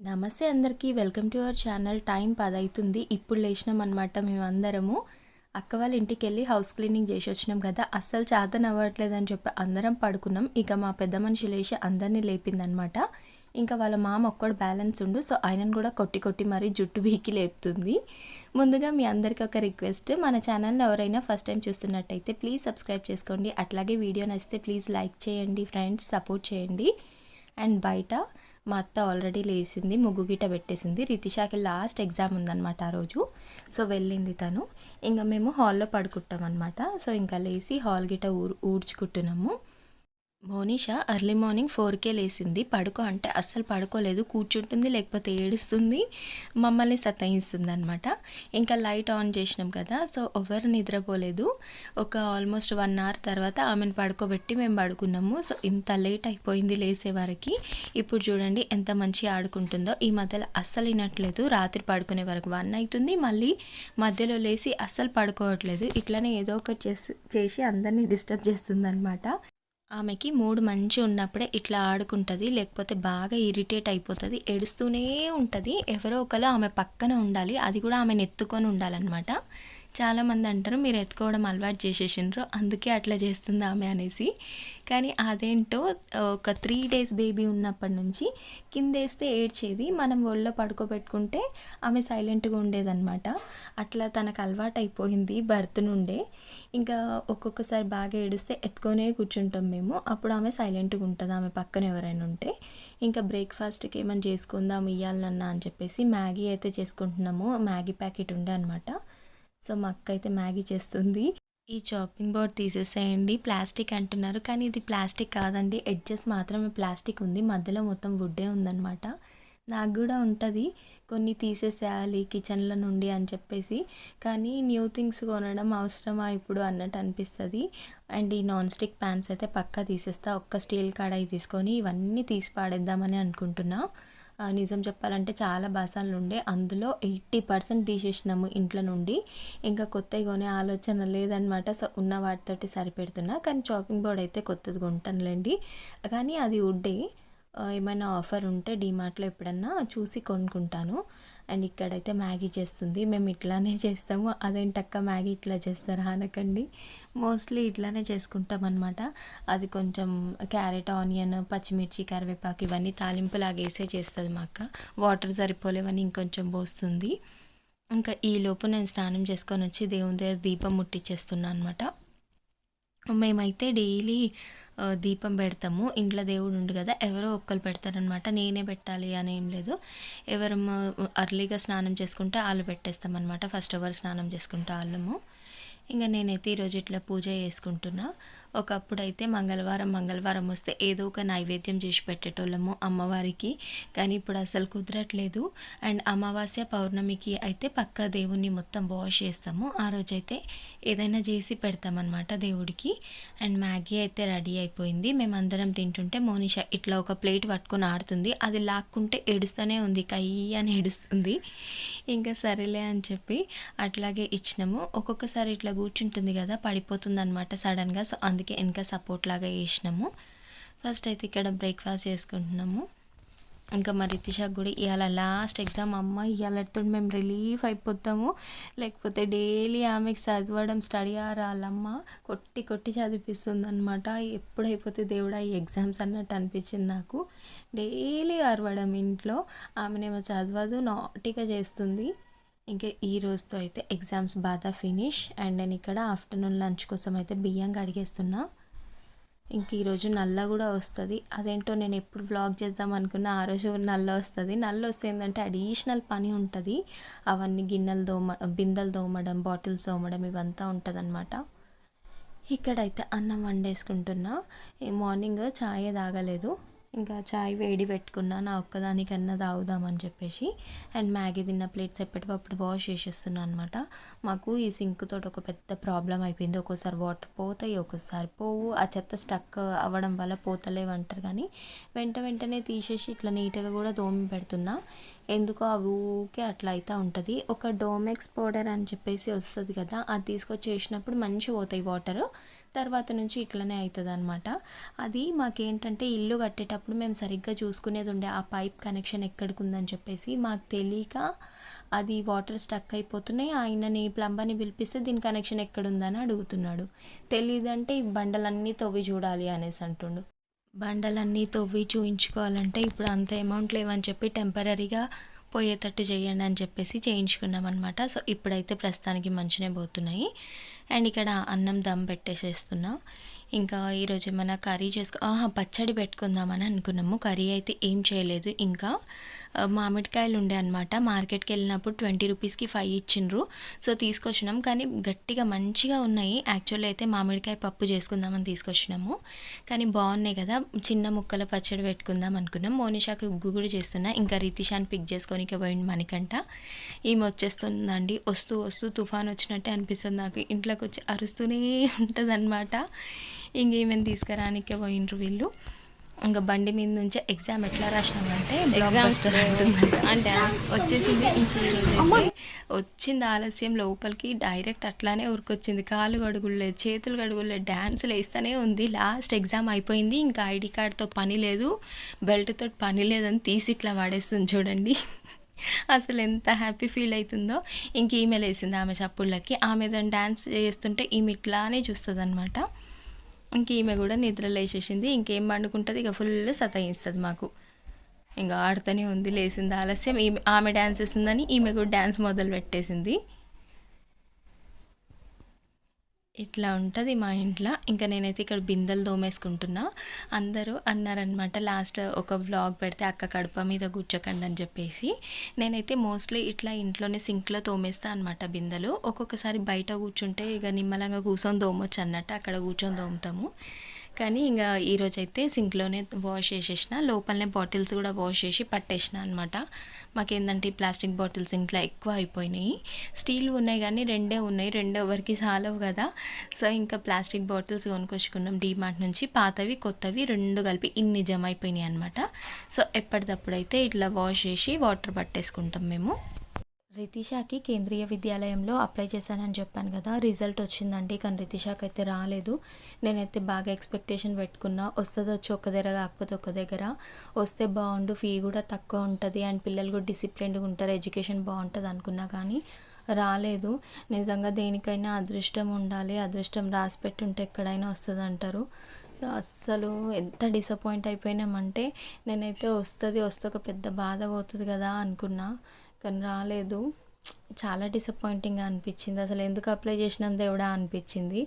నమస్తే అందరికీ welcome to our channel. Time పదవుతుంది ఇప్పుడు లేచినాం అనమాట మేమందరము. అక్క వాళ్ళ ఇంటికి వెళ్ళి హౌస్ క్లీనింగ్ చేసి వచ్చినాం కదా. అస్సలు చేతన అవ్వట్లేదని అని చెప్పి అందరం పడుకున్నాం. ఇక మా పెద్ద మనిషి లేచి అందరినీ లేపిందనమాట ఇంకా వాళ్ళ మామ ఒక్కడు బ్యాలెన్స్ ఉండు సో ఆయనను కూడా కొట్టి కొట్టి మరీ జుట్టు బీకి లేపుతుంది. ముందుగా మీ అందరికీ ఒక రిక్వెస్ట్. మన ఛానల్ని ఎవరైనా ఫస్ట్ టైం చూస్తున్నట్టయితే ప్లీజ్ సబ్స్క్రైబ్ చేసుకోండి. అట్లాగే వీడియో నచ్చితే ప్లీజ్ లైక్ చేయండి ఫ్రెండ్స్ సపోర్ట్ చేయండి. అండ్ బయట మా అత్త ఆల్రెడీ లేచింది ముగ్గు గిట పెట్టేసింది. రితిషాకి లాస్ట్ ఎగ్జామ్ ఉందన్నమాట ఆ రోజు. సో వెళ్ళింది తను. ఇంకా మేము హాల్లో పడుకుంటాం అనమాట సో ఇంకా లేచి హాల్ గిట ఊరు ఊడ్చుకుంటున్నాము. మోనిషా అర్లీ మార్నింగ్ ఫోర్కే లేసింది. పడుకో అంటే అస్సలు పడుకోలేదు కూర్చుంటుంది లేకపోతే ఏడుస్తుంది మమ్మల్ని సతాయిస్తుంది అనమాట ఇంకా లైట్ ఆన్ చేసినాం కదా సో ఎవరు నిద్రపోలేదు. ఒక ఆల్మోస్ట్ వన్ అవర్ తర్వాత ఆమెను పడుకోబెట్టి మేము పడుకున్నాము. సో ఇంత లేట్ అయిపోయింది లేసే వరకు. ఇప్పుడు చూడండి ఎంత మంచిగా ఆడుకుంటుందో. ఈ మధ్యలో అస్సలు వినట్లేదు. రాత్రి పడుకునే వరకు వన్ అవుతుంది. మళ్ళీ మధ్యలో లేచి అస్సలు పడుకోవట్లేదు. ఇట్లనే ఏదో ఒకటి చేసి చేసి అందరినీ డిస్టర్బ్ చేస్తుంది అనమాట ఆమెకి మూడు మంచి ఉన్నప్పుడే ఇట్లా ఆడుకుంటుంది లేకపోతే బాగా ఇరిటేట్ అయిపోతుంది ఏడుస్తూనే ఉంటుంది. ఎవరో ఒకరు ఆమె పక్కన ఉండాలి అది కూడా ఆమెను ఎత్తుకొని ఉండాలన్నమాట. చాలామంది అంటారు మీరు ఎత్తుకోవడం అలవాటు చేసేసిండ్రు అందుకే అట్లా చేస్తుంది ఆమె అనేసి. కానీ అదేంటో ఒక త్రీ డేస్ బేబీ ఉన్నప్పటి నుంచి కిందేస్తే ఏడ్చేది. మనం ఒళ్ళో పడుకోబెట్టుకుంటే ఆమె సైలెంట్గా ఉండేదన్నమాట. అట్లా తనకు అలవాటు అయిపోయింది బర్త్ నుండే. ఇంకా ఒక్కొక్కసారి బాగా ఏడిస్తే ఎత్తుకొనే కూర్చుంటాం మేము. అప్పుడు ఆమె సైలెంట్గా ఉంటుంది ఆమె పక్కన ఎవరైనా ఉంటే. ఇంకా బ్రేక్ఫాస్ట్కి ఏమైనా చేసుకుందాం ఇయ్యాలన్నా అని చెప్పేసి మ్యాగీ అయితే చేసుకుంటున్నాము. మ్యాగీ ప్యాకెట్ ఉండే అనమాట సో మా అక్క అయితే మ్యాగీ చేస్తుంది. ఈ చాపింగ్ బోర్డ్ తీసేసేయండి. ప్లాస్టిక్ అంటున్నారు. కానీ ఇది ప్లాస్టిక్ కాదండి. ఎడ్జెస్ మాత్రమే ప్లాస్టిక్ ఉంది. మధ్యలో మొత్తం వుడ్డే ఉందన్నమాట. నాకు కూడా ఉంటుంది. కొన్ని తీసేసేయాలి కిచెన్ల నుండి అని చెప్పేసి. కానీ న్యూ థింగ్స్ కొనడం అవసరమా ఇప్పుడు అన్నట్టు అనిపిస్తుంది. అండ్ ఈ నాన్ స్టిక్ ప్యాన్స్ అయితే పక్కా తీసేస్తా. ఒక్క స్టీల్ కడాయి తీసుకొని ఇవన్నీ తీసి పాడేద్దామని అనుకుంటున్నా. నిజం చెప్పాలంటే చాలా బాసాలు ఉండే అందులో ఎయిటీ పర్సెంట్ తీసేసినాము ఇంట్లో నుండి. ఇంకా కొత్తవి కొనే ఆలోచన లేదనమాట సో ఉన్న వాటితోటి సరిపెడుతున్నా. కానీ చాపింగ్ బోర్డ్ అయితే కొత్తది కొంటానులేండి. కానీ అది వుడ్డే. ఏమైనా ఆఫర్ ఉంటే డీమార్ట్లో ఎప్పుడన్నా చూసి కొనుక్కుంటాను. అండ్ ఇక్కడైతే మ్యాగీ చేస్తుంది. మేము ఇట్లానే చేస్తాము. అదేంటక్క మ్యాగీ ఇట్లా చేస్తారా అనకండి. మోస్ట్లీ ఇట్లానే చేసుకుంటాం అనమాట అది కొంచెం క్యారెట్ ఆనియన్ పచ్చిమిర్చి కరివేపాకు ఇవన్నీ తాలింపు లాగేసే చేస్తుంది మా అక్క. వాటర్ సరిపోలేవని ఇంకొంచెం పోస్తుంది. ఇంకా ఈలోపు నేను స్నానం చేసుకొని వచ్చి దేవుని దగ్గర దీపం ముట్టించేస్తున్నాను అనమాట మేమైతే డైలీ దీపం పెడతాము. ఇంట్లో దేవుడు ఉండు కదా ఎవరో ఒక్కరు పెడతారనమాట నేనే పెట్టాలి అని ఏం లేదు. ఎవరు అర్లీగా స్నానం చేసుకుంటే వాళ్ళు పెట్టేస్తామన్నమాట. ఫస్ట్ ఎవరు స్నానం చేసుకుంటే వాళ్ళము ఇంకా నేనైతే ఈరోజు ఇట్లా పూజ చేసుకుంటున్నా. ఒకప్పుడు అయితే మంగళవారం మంగళవారం వస్తే ఏదో ఒక నైవేద్యం చేసి పెట్టేటోళ్ళము అమ్మవారికి. కానీ ఇప్పుడు అసలు కుదరట్లేదు. అండ్ అమావాస్య పౌర్ణమికి అయితే పక్క దేవుణ్ణి మొత్తం వాష్ చేస్తాము. ఆ రోజైతే ఏదైనా చేసి పెడతామన్నమాట దేవుడికి. అండ్ మ్యాగీ అయితే రెడీ అయిపోయింది. మేమందరం తింటుంటే మోనిషా ఇట్లా ఒక ప్లేట్ పట్టుకొని ఆడుతుంది. అది లాక్కుంటే ఏడుస్తూనే ఉంది. కయ్యి అని ఏడుస్తుంది. ఇంకా సరేలే అని చెప్పి అట్లాగే ఇచ్చినాము. ఒక్కొక్కసారి ఇట్లా కూర్చుంటుంది కదా పడిపోతుంది అనమాట సడన్గా. సో అందుకే వెనక సపోర్ట్ లాగా వేసినాము ఫస్ట్ అయితే ఇక్కడ బ్రేక్ఫాస్ట్ చేసుకుంటున్నాము. ఇంకా మరి రితిషాకు కూడా ఇవాళ లాస్ట్ ఎగ్జామ్ అమ్మ ఇవాళతో మేము రిలీఫ్ అయిపోతాము. లేకపోతే డైలీ ఆమెకి చదవడం స్టడీ రాలమ్మ. కొట్టి కొట్టి చదివిస్తుంది అనమాట ఎప్పుడైపోతే దేవుడా ఈ ఎగ్జామ్స్ అన్నట్టు అనిపించింది నాకు. డైలీ అరవడం ఇంట్లో. ఆమెనేమో చదవదు నాటిగా చేస్తుంది. ఇంకా ఈ రోజుతో అయితే ఎగ్జామ్స్ బాగా ఫినిష్. అండ్ నేను ఇక్కడ ఆఫ్టర్నూన్ లంచ్ కోసం అయితే బియ్యం కడిగేస్తున్నా. ఇంక ఈరోజు నల్ల కూడా వస్తుంది. అదేంటో నేను ఎప్పుడు వ్లాగ్ చేద్దాం అనుకున్నా ఆ రోజు నల్ల వస్తుంది. నల్ల వస్తే ఏంటంటే అడిషనల్ పని ఉంటుంది. అవన్నీ గిన్నెలు దోమ బిందెలు దోమడం బాటిల్స్ దోమడం ఇవంతా ఉంటుంది అనమాట ఇక్కడైతే అన్నం వండేసుకుంటున్నా. మార్నింగ్ ఛాయ్ తాగలేదు. ఇంకా చాయ్ వేడి పెట్టుకున్నా నా ఒక్కదానికన్నా తాగుదామని చెప్పేసి అండ్ మ్యాగీ తిన్న ప్లేట్స్ ఎప్పటికప్పుడు వాష్ చేసేస్తున్నాను అనమాట మాకు ఈ సింక్ తోటి ఒక పెద్ద ప్రాబ్లం అయిపోయింది. ఒక్కోసారి వాటర్ పోతాయి ఒక్కోసారి పోవు. ఆ చెత్త స్టక్ అవ్వడం వల్ల పోతలేవు అంటారు కానీ వెంట వెంటనే తీసేసి ఇట్లా నీట్గా కూడా దోమి పెడుతున్నా. ఎందుకో అవి ఊకే అట్లా అయితే ఉంటుంది. ఒక డోమెక్స్ పౌడర్ అని చెప్పేసి వస్తుంది కదా అది తీసుకొచ్చి వేసినప్పుడు మంచిగా పోతాయి వాటర్. తర్వాత నుంచి ఇట్లనే అవుతుంది అనమాట అది మాకేంటంటే ఇల్లు కట్టేటప్పుడు మేము సరిగ్గా చూసుకునేది ఉండే ఆ పైప్ కనెక్షన్ ఎక్కడికి ఉందని చెప్పేసి మాకు తెలియక అది వాటర్ స్టక్ అయిపోతున్నాయి. ఆయనని ప్లంబర్ని పిలిపిస్తే దీని కనెక్షన్ ఎక్కడుందని అడుగుతున్నాడు. తెలియదంటే ఈ బండలన్నీ తవ్వి చూడాలి అనేసి అంటుండు. బండలన్నీ తవ్వి చూయించుకోవాలంటే ఇప్పుడు అంత అమౌంట్ లేవని చెప్పి టెంపరీగా పోయేటట్టు చేయండి అని చెప్పేసి చేయించుకున్నాం అనమాట సో ఇప్పుడైతే ప్రస్తుతానికి మంచినే పోతున్నాయి. అండ్ ఇక్కడ అన్నం దమ్ పెట్టేసేస్తున్నా. ఇంకా ఈరోజు ఏమైనా కర్రీ చేసుకో పచ్చడి పెట్టుకుందామని అనుకున్నాము. కర్రీ అయితే ఏం చేయలేదు. ఇంకా మామిడికాయలు ఉండే అనమాట మార్కెట్కి వెళ్ళినప్పుడు ట్వంటీ రూపీస్కి ఫైవ్ ఇచ్చిండ్రు. సో తీసుకొచ్చినాం. కానీ గట్టిగా మంచిగా ఉన్నాయి. యాక్చువల్లీ అయితే మామిడికాయ పప్పు చేసుకుందామని తీసుకొచ్చినాము. కానీ బాగున్నాయి కదా. చిన్న ముక్కల పచ్చడి పెట్టుకుందాం అనుకున్నాం. మోనిషాకి ఉగ్గు కూడా చేస్తున్నా. ఇంకా రితిషాని పిక్ చేసుకొని పోయింది మనకంట ఈమె వచ్చేస్తుందండి. వస్తూ వస్తూ తుఫాన్ వచ్చినట్టే అనిపిస్తుంది నాకు. ఇంట్లోకి వచ్చి అరుస్తూనే ఉంటుంది అనమాట తీసుకురానికే పోయినరు వీళ్ళు. ఇంకా బండి మీద నుంచే ఎగ్జామ్ ఎట్లా రాసినామంటే అంటుందంట. అంటే వచ్చేసింది ఇంక వచ్చింది ఆలస్యం లోపలికి డైరెక్ట్ అట్లానే ఉరికొచ్చింది కాలు గడుగులే చేతులు గడుగులే డ్యాన్సులు వేస్తూనే ఉంది. లాస్ట్ ఎగ్జామ్ అయిపోయింది. ఇంకా ఐడి కార్డ్తో పని లేదు. బెల్ట్తో పని లేదని తీసి ఇట్లా వాడేస్తుంది చూడండి. అసలు ఎంత హ్యాపీ ఫీల్ అవుతుందో ఇంక ఈమె లేసింది ఆమె చప్పుళ్ళకి. ఆమె దాన్ని డ్యాన్స్ చేస్తుంటే ఈమె ఇట్లానే చూస్తుంది అనమాట ఇంక ఈమె కూడా నిద్రలేసేసింది ఇంకేం పండుకుంటుంది? ఇక ఫుల్ సతాయిస్తుంది మాకు. ఇంకా ఆడుతూనే ఉంది లేసింది ఆలస్యం. ఈమె ఆమె డ్యాన్స్ వేసిందని ఈమె కూడా డ్యాన్స్ మొదలు పెట్టేసింది ఇట్లా ఉంటుంది మా ఇంట్లో. ఇంకా నేనైతే ఇక్కడ బిందెలు దోమేసుకుంటున్నా. అందరూ అన్నారనమాట లాస్ట్ ఒక వ్లాగ్ పెడితే అక్క కడప మీద కూర్చోకండి అని చెప్పేసి. నేనైతే మోస్ట్లీ ఇట్లా ఇంట్లోనే సింక్లో తోమేస్తా అనమాట బిందెలు. ఒక్కొక్కసారి బయట కూర్చుంటే ఇక నిమ్మలంగా కూర్చొని తోమొచ్చు అన్నట్టు అక్కడ కూర్చొని తోముతాము. కానీ ఇంకా ఈరోజైతే సింక్లోనే వాష్ చేసేసిన. లోపలనే బాటిల్స్ కూడా వాష్ చేసి పట్టేసిన అనమాట మాకేందంటే ప్లాస్టిక్ బాటిల్స్ ఇంట్లో ఎక్కువ అయిపోయినాయి. స్టీల్ ఉన్నాయి కానీ రెండే ఉన్నాయి. రెండో ఎవరికి సాలవు కదా. సో ఇంకా ప్లాస్టిక్ బాటిల్స్ కొనుక్కొచ్చుకున్నాం డీమార్ట్ నుంచి. పాతవి కొత్తవి రెండు కలిపి ఇన్ని జమ అయిపోయినాయి అనమాట సో ఎప్పటికప్పుడైతే అయితే ఇట్లా వాష్ చేసి వాటర్ పట్టేసుకుంటాం మేము. రితిషాకి కేంద్రీయ విద్యాలయంలో అప్లై చేశానని చెప్పాను కదా రిజల్ట్ వచ్చిందండి కానీ రితిషాకి అయితే రాలేదు. నేనైతే బాగా ఎక్స్పెక్టేషన్ పెట్టుకున్నా వస్తుంది వచ్చి ఒక దగ్గర కాకపోతే ఒక దగ్గర. వస్తే బాగుండు ఫీ కూడా తక్కువ ఉంటుంది అండ్ పిల్లలు కూడా డిసిప్లిన్డ్గా ఉంటారు ఎడ్యుకేషన్ బాగుంటుంది అనుకున్నా కానీ రాలేదు. నిజంగా దేనికైనా అదృష్టం ఉండాలి అదృష్టం రాసి పెట్టుంటే ఎక్కడైనా వస్తుంది అంటారు అస్సలు ఎంత డిసప్పాయింట్ అయిపోయినామంటే నేనైతే వస్తుంది వస్తే ఒక పెద్ద బాధ పోతుంది కదా అనుకున్నా. కానీ రాలేదు. చాలా డిసప్పాయింటింగ్గా అనిపించింది. అసలు ఎందుకు అప్లై చేసినాం దేవుడా అనిపించింది.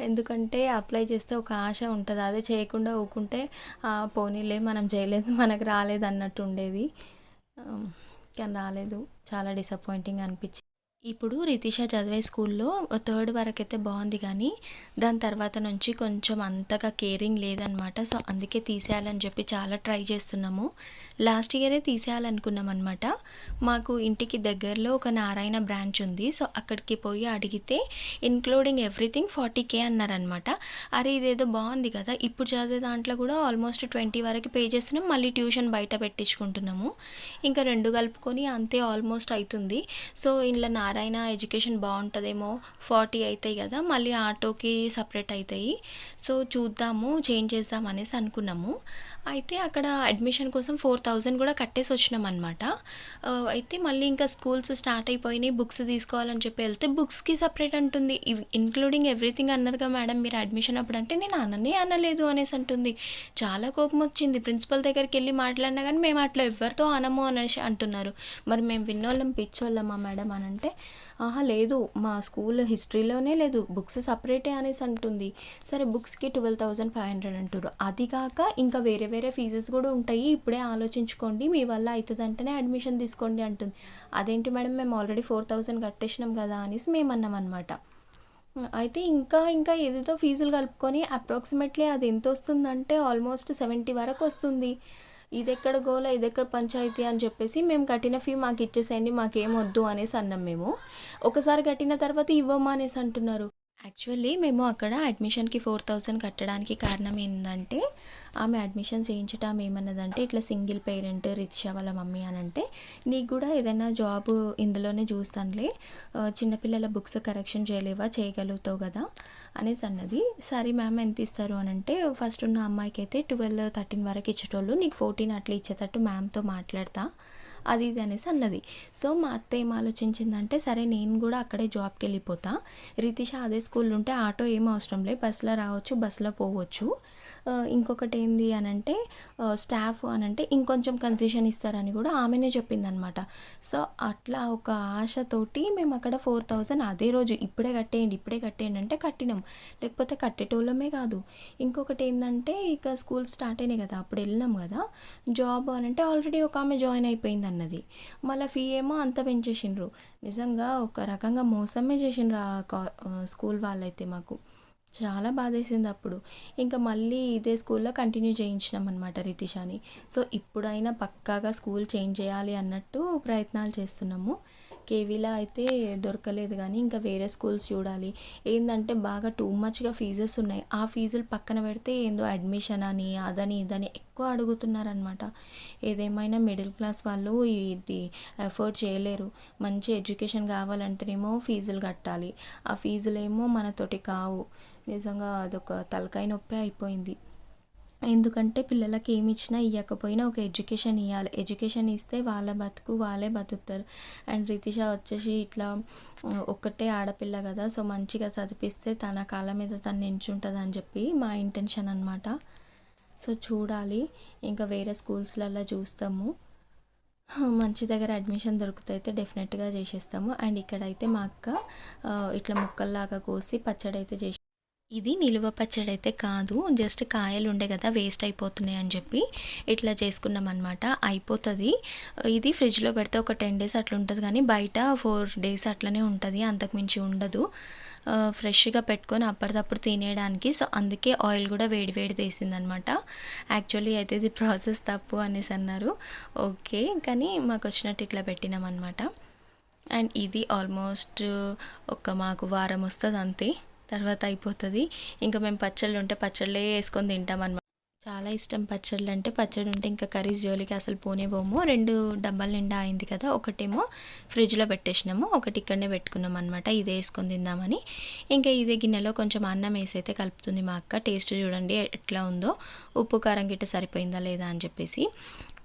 ఎందుకంటే అప్లై చేస్తే ఒక ఆశ ఉంటుంది. అదే చేయకుండా ఊకుంటే పోనీలే మనం చేయలేదు మనకు రాలేదు అన్నట్టు ఉండేది. కానీ రాలేదు. చాలా డిసప్పాయింటింగ్ అనిపించింది. ఇప్పుడు రితిష చదివే స్కూల్లో థర్డ్ వరకు అయితే బాగుంది కానీ దాని తర్వాత నుంచి కొంచెం అంతగా కేరింగ్ లేదనమాట సో అందుకే తీసేయాలని చెప్పి చాలా ట్రై చేస్తున్నాము. లాస్ట్ ఇయరే తీసేయాలనుకున్నాం అనమాట మాకు ఇంటికి దగ్గరలో ఒక నారాయణ బ్రాంచ్ ఉంది. సో అక్కడికి పోయి అడిగితే ఇన్క్లూడింగ్ ఎవ్రీథింగ్ ఫార్టీ కే అన్నారనమాట అరే ఇదేదో బాగుంది కదా. ఇప్పుడు చదివే దాంట్లో కూడా ఆల్మోస్ట్ ట్వంటీ వరకు పే చేస్తున్నాం. మళ్ళీ ట్యూషన్ బయట పెట్టించుకుంటున్నాము. ఇంకా రెండు కలుపుకొని అంతే ఆల్మోస్ట్ అవుతుంది సో ఇంట్లో నారాయణ ఎడ్యుకేషన్ బాగుంటుందేమో ఫార్టీ అవుతాయి కదా మళ్ళీ ఆటోకి సపరేట్ అవుతాయి సో చూద్దాము చేంజ్ చేద్దాం అనేసి అనుకున్నాము. అయితే అక్కడ అడ్మిషన్ కోసం ఫోర్ థౌజండ్ కూడా కట్టేసి వచ్చినాం అనమాట అయితే మళ్ళీ ఇంకా స్కూల్స్ స్టార్ట్ అయిపోయినాయి బుక్స్ తీసుకోవాలని చెప్పి వెళ్తే బుక్స్కి సపరేట్ అంటుంది. ఇంక్లూడింగ్ ఎవ్రీథింగ్ అన్నారుగా మేడం మీరు అడ్మిషన్ అప్పుడు అంటే నేను అననే అనలేదు అనేసి అంటుంది. చాలా కోపం వచ్చింది. ప్రిన్సిపల్ దగ్గరికి వెళ్ళి మాట్లాడినా కానీ మేము అట్లా ఎవరితో అనము అనేసి అంటున్నారు. మరి మేము విన్నోళ్ళం పిచ్చోళ్ళమా మేడం అని అంటే ఆహా లేదు. మా స్కూల్ హిస్టరీలోనే లేదు. బుక్స్ సపరేటే అనేసి అంటుంది. సరే బుక్స్కి ట్వెల్వ్ థౌజండ్ ఫైవ్ హండ్రెడ్ అంటారు అది కాక ఇంకా వేరే వేరే ఫీజెస్ కూడా ఉంటాయి. ఇప్పుడే ఆలోచించుకోండి. మీ వల్ల అవుతుంది అంటేనే అడ్మిషన్ తీసుకోండి అంటుంది. అదేంటి మేడం మేము ఆల్రెడీ ఫోర్ థౌజండ్ కట్టేసినాం కదా అనేసి మేము అన్నాం అనమాట అయితే ఇంకా ఇంకా ఏదేదో ఫీజులు కలుపుకొని అప్రాక్సిమేట్లీ అది ఎంత వస్తుందంటే ఆల్మోస్ట్ సెవెంటీ వరకు వస్తుంది. ఇది ఎక్కడ గోల ఇది ఎక్కడ పంచాయతీ అని చెప్పేసి మేము కట్టిన ఫీ మాకు ఇచ్చేసేయండి మాకేం వద్దు అనేసి అన్నాం మేము. ఒకసారి కట్టిన తర్వాత ఇవ్వమా అనేసి అంటున్నారు. యాక్చువల్లీ మేము అక్కడ అడ్మిషన్కి ఫోర్ థౌజండ్ కట్టడానికి కారణం ఏంటంటే ఆమె అడ్మిషన్ చేయించటం ఏమన్నదంటే ఇట్లా సింగిల్ పేరెంట్ రితిష వాళ్ళ మమ్మీ అని అంటే నీకు కూడా ఏదైనా జాబ్ ఇందులోనే చూస్తానులే చిన్నపిల్లల బుక్స్ కరెక్షన్ చేయలేవా చేయగలుగుతావు కదా అనేసి అన్నది. సరే మ్యామ్ ఎంత ఇస్తారు? అని అంటే ఫస్ట్ ఉన్న అమ్మాయికి అయితే ట్వెల్వ్ థర్టీన్ వరకు ఇచ్చేటోళ్ళు నీకు ఫోర్టీన్ అట్లా ఇచ్చేటట్టు మ్యామ్తో మాట్లాడతా అది ఇది అనేసి అన్నది. సో మా అత్త ఏం ఆలోచించిందంటే సరే నేను కూడా అక్కడే జాబ్కి వెళ్ళిపోతా. రితిష అదే స్కూల్ ఉంటే ఆటో ఏం అవసరం లేదు. బస్సులో రావచ్చు బస్సులో పోవచ్చు. ఇంకొకటి ఏంది అని అంటే స్టాఫ్ అని అంటే ఇంకొంచెం కన్సెషన్ ఇస్తారని కూడా ఆమెనే చెప్పిందనమాట. సో అట్లా ఒక ఆశతోటి మేము అక్కడ ఫోర్ థౌజండ్ అదే రోజు ఇప్పుడే కట్టేయండి ఇప్పుడే కట్టేయండి అంటే కట్టినాం. లేకపోతే కట్టేటోళ్ళమే కాదు. ఇంకొకటి ఏంటంటే ఇక స్కూల్ స్టార్ట్ అయినాయి కదా అప్పుడు వెళ్ళినాం కదా. జాబ్ అని అంటే ఆల్రెడీ ఒక ఆమె జాయిన్ అయిపోయింది అన్నది మళ్ళీ ఫీ ఏమో అంత పెంచేసిండ్రు. నిజంగా ఒక రకంగా మోసమే చేసిండ్రు ఆ కా- స్కూల్ వాళ్ళైతే మాకు. చాలా బాధేసింది అప్పుడు. ఇంకా మళ్ళీ ఇదే స్కూల్లో కంటిన్యూ చేయించినాం అనమాట రితిషాని సో ఇప్పుడైనా పక్కాగా స్కూల్ చేంజ్ చేయాలి అన్నట్టు ప్రయత్నాలు చేస్తున్నాము. కేవీలో అయితే దొరకలేదు కానీ ఇంకా వేరే స్కూల్స్ చూడాలి. ఏంటంటే బాగా టూ మచ్గా ఫీజెస్ ఉన్నాయి. ఆ ఫీజులు పక్కన పెడితే ఏందో అడ్మిషన్ అని అదని ఇదని ఎక్కువ అడుగుతున్నారనమాట ఏదేమైనా మిడిల్ క్లాస్ వాళ్ళు ఇది ఎఫోర్డ్ చేయలేరు. మంచి ఎడ్యుకేషన్ కావాలంటేనేమో ఫీజులు కట్టాలి. ఆ ఫీజులేమో మనతోటి కావు. నిజంగా అదొక తలకాయ నొప్పి అయిపోయింది. ఎందుకంటే పిల్లలకి ఏమి ఇచ్చినా ఇవ్వకపోయినా ఒక ఎడ్యుకేషన్ ఇవ్వాలి ఎడ్యుకేషన్ ఇస్తే వాళ్ళ బతుకు వాళ్ళే బతుకుతారు. అండ్ రితిష వచ్చేసి ఇట్లా ఒక్కటే ఆడపిల్ల కదా సో మంచిగా చదివిస్తే తన కాళ్ళ మీద తను నించుంటుంది అని చెప్పి మా ఇంటెన్షన్ అనమాట సో చూడాలి. ఇంకా వేరే స్కూల్స్లలో చూస్తాము. మంచి దగ్గర అడ్మిషన్ దొరికితే అయితే డెఫినెట్గా చేసేస్తాము. అండ్ ఇక్కడైతే మా అక్క ఇట్లా ముక్కల్లాగా కోసి పచ్చడి అయితే చేసి ఇది నిలువ పచ్చడి అయితే కాదు జస్ట్ కాయలు ఉండే కదా వేస్ట్ అయిపోతున్నాయి అని చెప్పి ఇట్లా చేసుకున్నాం అనమాట అయిపోతుంది. ఇది ఫ్రిడ్జ్లో పెడితే ఒక టెన్ డేస్ అట్లా ఉంటుంది కానీ బయట ఫోర్ డేస్ అట్లనే ఉంటుంది అంతకుమించి ఉండదు. ఫ్రెష్గా పెట్టుకొని అప్పటిదప్పుడు తినేయడానికి సో అందుకే ఆయిల్ కూడా వేడి వేడి తీసిందనమాట యాక్చువల్లీ అయితే ఇది ప్రాసెస్ తప్పు అనేసి అన్నారు. ఓకే కానీ మాకు వచ్చినట్టు ఇట్లా పెట్టినాం అనమాట అండ్ ఇది ఆల్మోస్ట్ ఒక మాకు వారం వస్తుంది అంతే తర్వాత అయిపోతుంది. ఇంకా మేము పచ్చళ్ళు ఉంటే పచ్చళ్ళే వేసుకొని తింటాం అనమాట చాలా ఇష్టం పచ్చళ్ళు అంటే పచ్చడి ఉంటే ఇంకా కర్రీస్ జోలికి అసలు పోనే పోము. రెండు డబ్బాల నిండా అయింది కదా ఒకటేమో ఫ్రిడ్జ్లో పెట్టేసినాము ఒకటి ఇక్కడనే పెట్టుకున్నాం అనమాట ఇదే వేసుకొని తిందామని. ఇంకా ఇదే గిన్నెలో కొంచెం అన్నం వేసి అయితే కలుపుతుంది మా అక్క. టేస్ట్ చూడండి ఎట్లా ఉందో. ఉప్పు కారం గిట్ట సరిపోయిందా లేదా అని చెప్పేసి.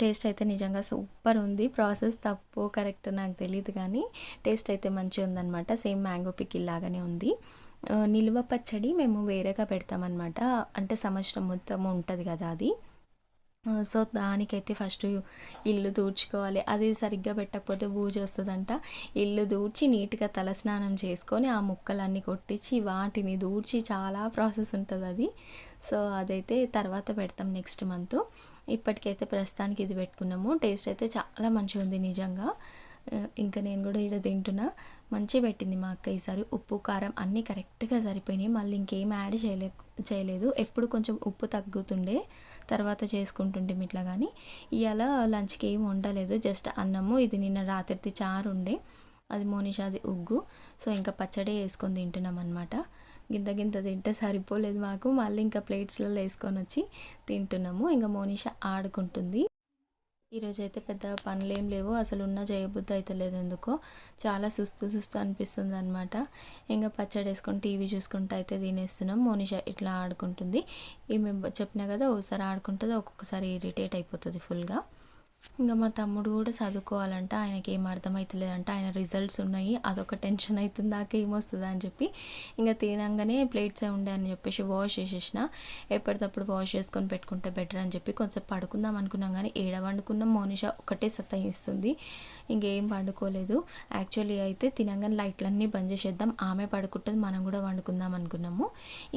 టేస్ట్ అయితే నిజంగా సూపర్ ఉంది. ప్రాసెస్ తప్పు కరెక్ట్ నాకు తెలియదు కానీ టేస్ట్ అయితే మంచిగా ఉందన్నమాట. సేమ్ మ్యాంగో పికిల్ లాగానే ఉంది. నిల్వ పచ్చడి మేము వేరేగా పెడతామన్నమాట. అంటే సంవత్సరం మొత్తం ఉంటుంది కదా అది. సో దానికైతే ఫస్ట్ ఇల్లు దూడ్చుకోవాలి. అది సరిగ్గా పెట్టకపోతే బూజు వస్తుందంట. ఇల్లు దూడ్చి నీట్గా తలస్నానం చేసుకొని ఆ ముక్కలన్నీ కొట్టించి వాటిని దూడ్చి చాలా ప్రాసెస్ ఉంటుంది అది. సో అదైతే తర్వాత పెడతాం నెక్స్ట్ మంత్. ఇప్పటికైతే ప్రస్తుతానికి ఇది పెట్టుకున్నాము. టేస్ట్ అయితే చాలా మంచిగా ఉంది నిజంగా. ఇంకా నేను కూడా ఇక్కడ తింటున్నా. మంచిగా పెట్టింది మా అక్క ఈసారి. ఉప్పు కారం అన్నీ కరెక్ట్గా సరిపోయినాయి. మళ్ళీ ఇంకేం యాడ్ చేయలే చేయలేదు. ఎప్పుడు కొంచెం ఉప్పు తగ్గుతుండే. తర్వాత చేసుకుంటుండే ఇట్లా కానీ ఇవాళ లంచ్కి ఏం వండలేదు. జస్ట్ అన్నము. ఇది నిన్న రాత్రిది చారు ఉండే. అది మోనిషాది ఉగ్గు. సో ఇంకా పచ్చడి వేసుకొని తింటున్నాం అనమాట గింత గింత తింటే సరిపోలేదు మాకు. మళ్ళీ ఇంకా ప్లేట్స్లలో వేసుకొని వచ్చి తింటున్నాము. ఇంకా మోనిషా ఆడుకుంటుంది. ఈరోజు అయితే పెద్ద పనులు ఏం లేవు. అసలు ఉన్న చేయబుద్ధి అయితే లేదు ఎందుకో. చాలా సుస్తు సుస్తు అనిపిస్తుంది అనమాట ఇంకా పచ్చడి వేసుకొని టీవీ చూసుకుంటూ అయితే తినేస్తున్నాం. మోనిషా ఇట్లా ఆడుకుంటుంది. ఈమె చెప్పినా కదా ఒకసారి ఆడుకుంటుంది ఒక్కొక్కసారి ఇరిటేట్ అయిపోతుంది ఫుల్గా. ఇంకా మా తమ్ముడు కూడా చదువుకోవాలంట ఆయనకి ఏం అర్థమవుతలేదంట ఆయన రిజల్ట్స్ ఉన్నాయి అదొక టెన్షన్ అవుతుంది నాకు ఏమొస్తుందా అని చెప్పి. ఇంకా తినంగానే ప్లేట్స్ ఉండే అని చెప్పేసి వాష్ చేసేసిన. ఎప్పటికప్పుడు వాష్ చేసుకొని పెట్టుకుంటే బెటర్ అని చెప్పి కొంచెం పడుకుందాం అనుకున్నాం కానీ ఏడ వండుకున్న మోనిష ఒకటే సతాయిస్తుంది. ఇంకేం వండుకోలేదు. యాక్చువల్లీ అయితే తినంగానే లైట్లన్నీ బంద్ చేసేద్దాం. ఆమె పడుకుంటుంది మనం కూడా వండుకుందాం అనుకున్నాము.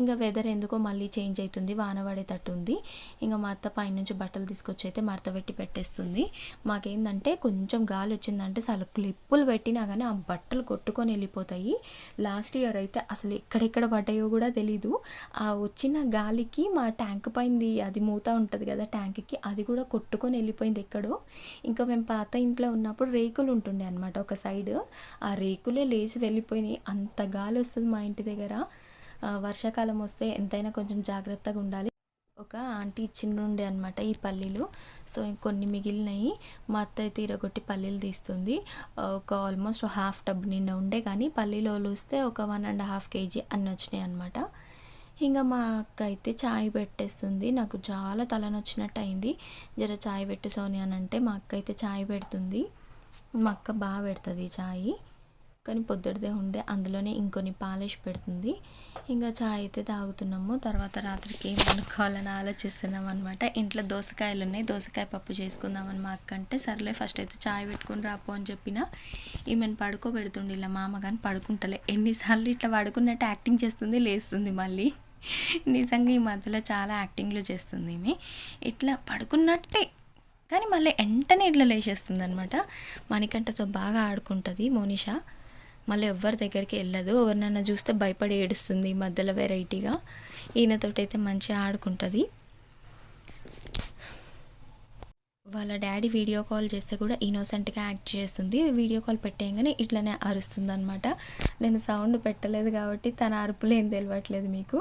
ఇంకా వెదర్ ఎందుకో మళ్ళీ చేంజ్ అవుతుంది వాన పడేటట్టు ఉంది. ఇంకా మా అత్త పైనుంచి బట్టలు తీసుకొచ్చి అయితే మడత పెట్టి పెట్టేస్తుంది. మాకేందంటే కొంచెం గాలి వచ్చిందంటే అసలు క్లిప్పులు పెట్టినా కానీ ఆ బట్టలు కొట్టుకొని వెళ్ళిపోతాయి. లాస్ట్ ఇయర్ అయితే అసలు ఎక్కడెక్కడ పడ్డాయో కూడా తెలీదు. ఆ వచ్చిన గాలికి మా ట్యాంక్ పైంది అది మూత ఉంటుంది కదా ట్యాంక్కి అది కూడా కొట్టుకొని వెళ్ళిపోయింది ఎక్కడో. ఇంకా మేము పాత ఇంట్లో ఉన్నప్పుడు రేకులు ఉంటుండే అనమాట ఒక సైడ్. ఆ రేకులే లేచి వెళ్ళిపోయినాయి. అంత గాలి వస్తుంది మా ఇంటి దగ్గర. వర్షాకాలం వస్తే ఎంతైనా కొంచెం జాగ్రత్తగా ఉండాలి. ఒక ఆంటీ ఇచ్చిండుండే ఉండే అనమాట ఈ పల్లీలు. సో కొన్ని మిగిలినవి మా అత్త అయితే ఇరగొట్టి పల్లీలు తీస్తుంది. ఒక ఆల్మోస్ట్ హాఫ్ టబ్ నిండా ఉండే కానీ పల్లీలు వస్తే ఒక వన్ అండ్ హాఫ్ కేజీ అన్నీ వచ్చినాయి అనమాట ఇంకా మా అక్క అయితే చాయ్ పెట్టేస్తుంది. నాకు చాలా తలనొచ్చినట్టు అయింది జర చాయ్ పెట్టు సోని అని అంటే మా అక్క అయితే చాయ్ పెడుతుంది. మా అక్క బాగా పెడుతుంది చాయ్. కానీ పొద్దుటదే ఉండే అందులోనే ఇంకొన్ని పాలిష్ పెడుతుంది. ఇంకా చాయ్ అయితే తాగుతున్నాము. తర్వాత రాత్రికి ఏం వండుకోవాలని ఆలోచిస్తున్నాం అనమాట ఇంట్లో దోసకాయలు ఉన్నాయి. దోసకాయ పప్పు చేసుకుందామని మా అక్క అంటే సర్లే ఫస్ట్ అయితే చాయ్ పెట్టుకొని రాపో అని చెప్పిన ఈమెను పడుకోబెడుతుండే ఇలా మామ కానీ పడుకుంటలే. ఎన్నిసార్లు ఇట్లా పడుకున్నట్టు యాక్టింగ్ చేస్తుంది లేస్తుంది మళ్ళీ. నిజంగా ఈ మధ్యలో చాలా యాక్టింగ్లు చేస్తుంది ఈమె. ఇట్లా పడుకున్నట్టే కానీ మళ్ళీ వెంటనే ఇట్లా లేచేస్తుంది అనమాట మణికంఠతో బాగా ఆడుకుంటుంది మోనిషా. మళ్ళీ ఎవ్వరి దగ్గరికి వెళ్ళదు. ఎవరినైనా చూస్తే భయపడి ఏడుస్తుంది మధ్యలో వెరైటీగా ఈయనతోటి అయితే మంచిగా ఆడుకుంటుంది. వాళ్ళ డాడీ వీడియో కాల్ చేస్తే కూడా ఇన్నోసెంట్గా యాక్ట్ చేస్తుంది. వీడియో కాల్ పెట్టేయగానే ఇట్లనే అరుస్తుంది అనమాట నేను సౌండ్ పెట్టలేదు కాబట్టి తన అరుపులు ఏం తెలియట్లేదు మీకు.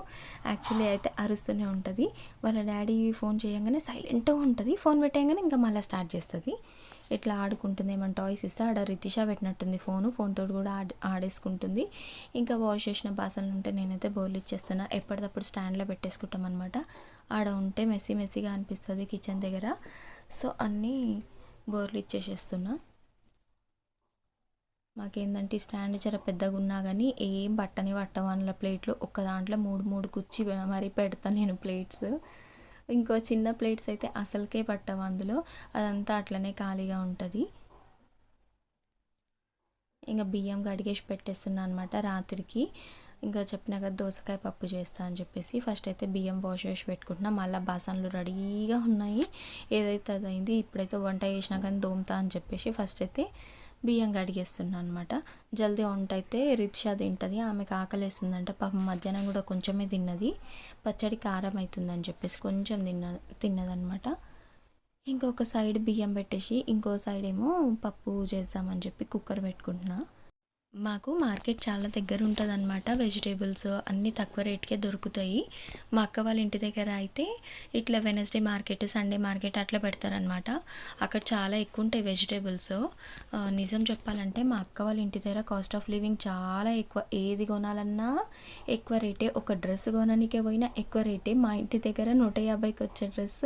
యాక్చువల్లీ అయితే అరుస్తూనే ఉంటుంది. వాళ్ళ డాడీ ఫోన్ చేయగానే సైలెంట్గా ఉంటుంది. ఫోన్ పెట్టేయంగానే ఇంకా మళ్ళీ స్టార్ట్ చేస్తుంది. ఇట్లా ఆడుకుంటుంది. ఏమైనా టాయ్స్ ఇస్తే ఆడ రితిషా పెట్టినట్టుంది ఫోను. ఫోన్తో కూడా ఆడ ఆడేసుకుంటుంది. ఇంకా వాష్ చేసిన బాసనలు ఉంటే నేనైతే బౌల్ ఇచ్చేస్తున్నా. ఎప్పటికప్పుడు స్టాండ్లో పెట్టేసుకుంటాం అనమాట ఆడ ఉంటే మెస్సీ మెస్సీగా అనిపిస్తుంది కిచెన్ దగ్గర. సో అన్నీ బోర్లు ఇచ్చేసేస్తున్నా. మాకేందంటే స్టాండ్ జర పెద్దగా ఉన్నా కానీ ఏం బట్టని పట్టం అందులో ప్లేట్లు ఒక్క దాంట్లో మూడు మూడు కుర్చీ మరీ పెడతాను నేను ప్లేట్స్. ఇంకో చిన్న ప్లేట్స్ అయితే అసలుకే పట్టవు అందులో. అదంతా అట్లనే ఖాళీగా ఉంటుంది. ఇంకా బియ్యం కడిగేసి పెట్టేస్తున్నా అనమాట రాత్రికి. ఇంకా చెప్పినా కదా దోసకాయ పప్పు చేస్తా అని చెప్పేసి ఫస్ట్ అయితే బియ్యం వాష్ చేసి పెట్టుకుంటున్నా. మళ్ళీ బాసన్లు రెడీగా ఉన్నాయి. ఏదైతే అది అయింది ఇప్పుడైతే వంట చేసినా కానీ దోమతా అని చెప్పేసి ఫస్ట్ అయితే బియ్యం కడిగేస్తున్నాను అనమాట జల్దీ వంట అయితే రిక్షా తింటుంది. ఆమెకు ఆకలేస్తుందంట. పాపం మధ్యాహ్నం కూడా కొంచెమే తిన్నది. పచ్చడి కారం అవుతుందని చెప్పేసి కొంచెం తిన్న తిన్నదనమాట ఇంకొక సైడ్ బియ్యం పెట్టేసి ఇంకో సైడ్ ఏమో పప్పు చేద్దామని చెప్పి కుక్కర్ పెట్టుకుంటున్నా. మాకు మార్కెట్ చాలా దగ్గర ఉంటుంది అనమాట వెజిటేబుల్స్ అన్నీ తక్కువ రేట్కే దొరుకుతాయి. మా అక్క వాళ్ళ ఇంటి దగ్గర అయితే ఇట్లా వెనస్డే మార్కెట్ సండే మార్కెట్ అట్లా పెడతారనమాట అక్కడ చాలా ఎక్కువ ఉంటాయి వెజిటేబుల్స్. నిజం చెప్పాలంటే మా అక్క వాళ్ళ ఇంటి దగ్గర కాస్ట్ ఆఫ్ లివింగ్ చాలా ఎక్కువ. ఏది కొనాలన్నా ఎక్కువ రేటే. ఒక డ్రెస్ కొనడానికే పోయినా ఎక్కువ రేటే. మా ఇంటి దగ్గర నూట యాభైకి వచ్చే డ్రెస్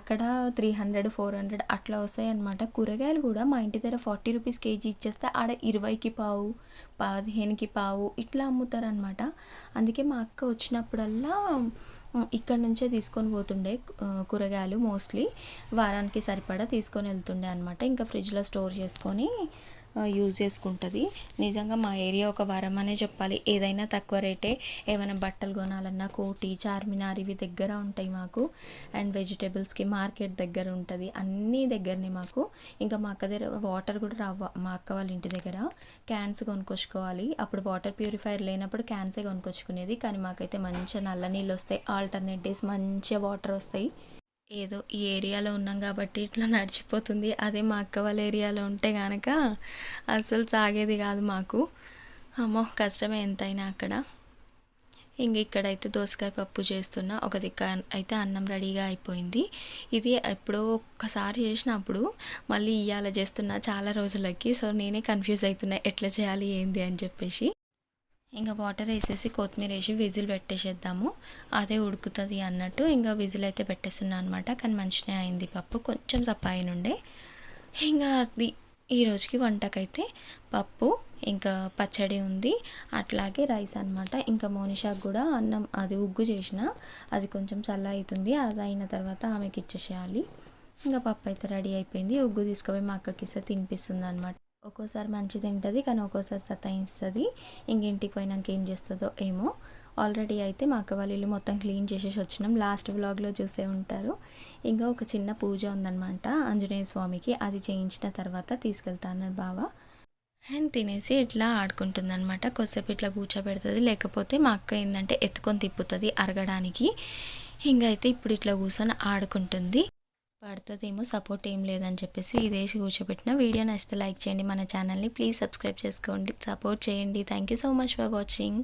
అక్కడ త్రీ హండ్రెడ్ ఫోర్ హండ్రెడ్ అట్లా వస్తాయి అనమాట కూరగాయలు కూడా మా ఇంటి దగ్గర ఫార్టీ రూపీస్ కేజీ ఇచ్చేస్తే ఆడ ఇరవైకి పావు. పదిహేనుకి పావు ఇట్లా అమ్ముతారనమాట అందుకే మా అక్క వచ్చినప్పుడల్లా ఇక్కడ నుంచే తీసుకొని పోతుండే కూరగాయలు మోస్ట్లీ వారానికి సరిపడా తీసుకొని వెళ్తుండే అనమాట ఇంకా ఫ్రిడ్జ్లో స్టోర్ చేసుకొని యూజ్ చేసుకుంటుంది. నిజంగా మా ఏరియా ఒక వరం అనే చెప్పాలి. ఏదైనా తక్కువ రేటే ఏమైనా బట్టలు కొనాలన్నా కోటి చార్మినార్ ఇవి దగ్గర ఉంటాయి మాకు. అండ్ వెజిటేబుల్స్కి మార్కెట్ దగ్గర ఉంటుంది. అన్నీ దగ్గరనే మాకు. ఇంకా మా అక్క దగ్గర వాటర్ కూడా రావ. మా అక్క వాళ్ళ ఇంటి దగ్గర క్యాన్స్ కొనుక్కొచ్చుకోవాలి. అప్పుడు వాటర్ ప్యూరిఫైర్ లేనప్పుడు క్యాన్సే కొనుక్కొచ్చుకునేది. కానీ మాకైతే మంచిగా నల్ల నీళ్ళు వస్తాయి. ఆల్టర్నేట్ డేస్ మంచిగా వాటర్ వస్తాయి. ఏదో ఈ ఏరియాలో ఉన్నాం కాబట్టి ఇట్లా నడిచిపోతుంది. అదే మా అక్క వాళ్ళ ఏరియాలో ఉంటే కనుక అసలు సాగేది కాదు మాకు. అమ్మో కష్టమే ఎంతైనా అక్కడ. ఇంక ఇక్కడైతే దోసకాయ పప్పు చేస్తున్నా. ఒక దిక్క అయితే అన్నం రెడీగా అయిపోయింది. ఇది ఎప్పుడో ఒక్కసారి చేసినప్పుడు మళ్ళీ ఇవాళ చేస్తున్నా చాలా రోజులకి. సో నేనే కన్ఫ్యూజ్ అవుతున్నా ఎట్లా చేయాలి ఏంది అని చెప్పేసి. ఇంకా వాటర్ వేసేసి కొత్తిమీర వేసి విజిల్ పెట్టేసేద్దాము. అదే ఉడుకుతుంది అన్నట్టు ఇంకా విజిల్ అయితే పెట్టేస్తున్నాను అనమాట కానీ మంచిగా అయింది పప్పు. కొంచెం సప్పాయి నుండే ఇంకా అది ఈరోజుకి వంటకైతే పప్పు ఇంకా పచ్చడి ఉంది. అట్లాగే రైస్ అనమాట ఇంకా మోనిషాకు కూడా అన్నం అది ఉగ్గు చేసిన అది కొంచెం చల్ల అవుతుంది అది అయిన తర్వాత ఆమెకి ఇచ్చేసేయాలి. ఇంకా పప్పు అయితే రెడీ అయిపోయింది. ఉగ్గు తీసుకుపోయి మా అక్కకి ఇస్తే తినిపిస్తుంది అనమాట ఒక్కోసారి మంచి తింటుంది కానీ ఒక్కోసారి సతాయిస్తుంది. ఇంక ఇంటికి పోయినాక ఏం చేస్తుందో ఏమో. ఆల్రెడీ అయితే మా అక్క వాళ్ళ ఇల్లు మొత్తం క్లీన్ చేసేసి వచ్చినాం. లాస్ట్ వ్లాగ్లో చూసే ఉంటారు. ఇంకా ఒక చిన్న పూజ ఉందన్నమాట ఆంజనేయ స్వామికి. అది చేయించిన తర్వాత తీసుకెళ్తా అన్నాడు బావ. అండ్ తినేసి ఇట్లా ఆడుకుంటుంది అనమాట కొద్దిసేపు ఇట్లా కూర్చోబెడుతుంది. లేకపోతే మా అక్క ఏంటంటే ఎత్తుకొని తిప్పుతుంది అరగడానికి. ఇంకా అయితే ఇప్పుడు ఇట్లా కూర్చొని ఆడుకుంటుంది. పడుతుందేమో సపోర్ట్ ఏం లేదని చెప్పేసి ఇదేసి కూర్చోబెట్టిన వీడియో. నచ్చితే లైక్ చేయండి మన ఛానల్ని ప్లీజ్ సబ్స్క్రైబ్ చేసుకోండి. సపోర్ట్ చేయండి. Thank you so much for watching